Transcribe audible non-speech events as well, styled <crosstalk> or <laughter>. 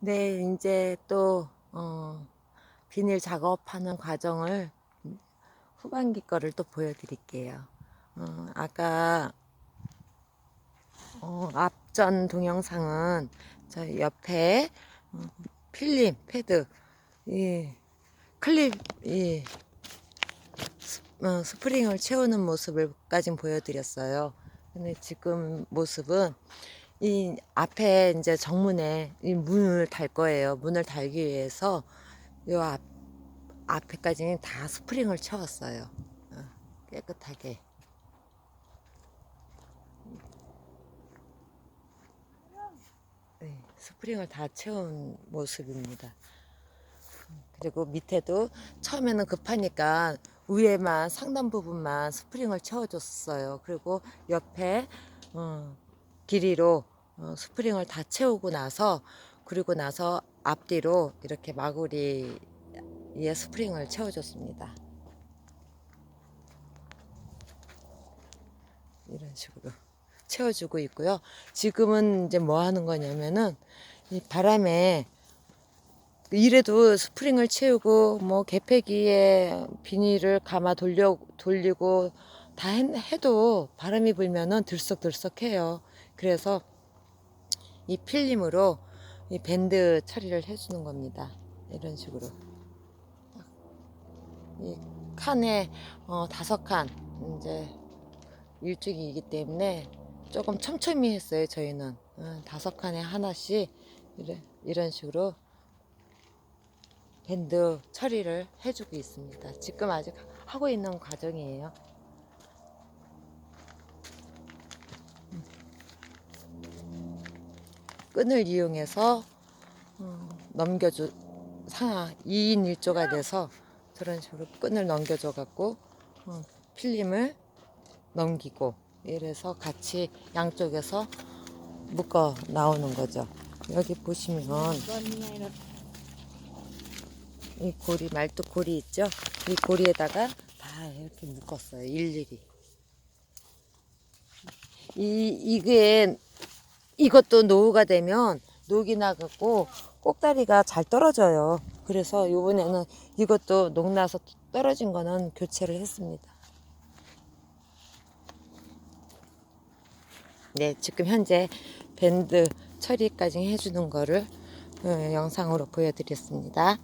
네, 이제 또, 어, 비닐 작업하는 과정을 후반기 거를 또 보여드릴게요. 어, 아까, 어, 앞전 동영상은 저 옆에 어, 필름, 패드, 이 클립, 이 스, 어, 스프링을 채우는 모습을까지 보여드렸어요. 근데 지금 모습은 이 앞에 이제 정문에 이 문을 달 거예요. 문을 달기 위해서 요 앞, 앞에까지는 다 스프링을 채웠어요. 어, 깨끗하게. 네, 스프링을 다 채운 모습입니다. 그리고 밑에도 처음에는 급하니까 위에만 상단 부분만 스프링을 채워줬어요. 그리고 옆에 어, 길이로 어, 스프링을 다 채우고 나서 그리고 나서 앞뒤로 이렇게 마구리에 스프링을 채워줬습니다. 이런 식으로 <laughs> 채워주고 있고요. 지금은 이제 뭐 하는 거냐면은 이 바람에 이래도 스프링을 채우고 뭐 개폐기에 비닐을 감아 돌려 돌리고 다 했- 해도 바람이 불면은 들썩들썩해요. 그래서 이 필름으로 이 밴드 처리를 해주는 겁니다. 이런 식으로 이 칸에 어, 다섯 칸 이제 일찍이기 때문에 조금 촘촘히 했어요. 저희는 어, 다섯 칸에 하나씩 이런 이런 식으로 밴드 처리를 해주고 있습니다. 지금 아직 하고 있는 과정이에요. 끈을 이용해서 어, 넘겨주 사 2인 1조가 돼서 저런 식으로 끈을 넘겨줘 갖고 어, 필름을 넘기고 이래서 같이 양쪽에서 묶어 나오는 거죠. 여기 보시면 이 고리 말뚝 고리 있죠? 이 고리에다가 다 이렇게 묶었어요. 일일이. 이 이게 이것도 노후가 되면 녹이 나갖고 꼭다리가 잘 떨어져요. 그래서 요번에는 이것도 녹 나서 떨어진 거는 교체를 했습니다. 네, 지금 현재 밴드 처리까지 해주는 거를 어, 영상으로 보여드렸습니다.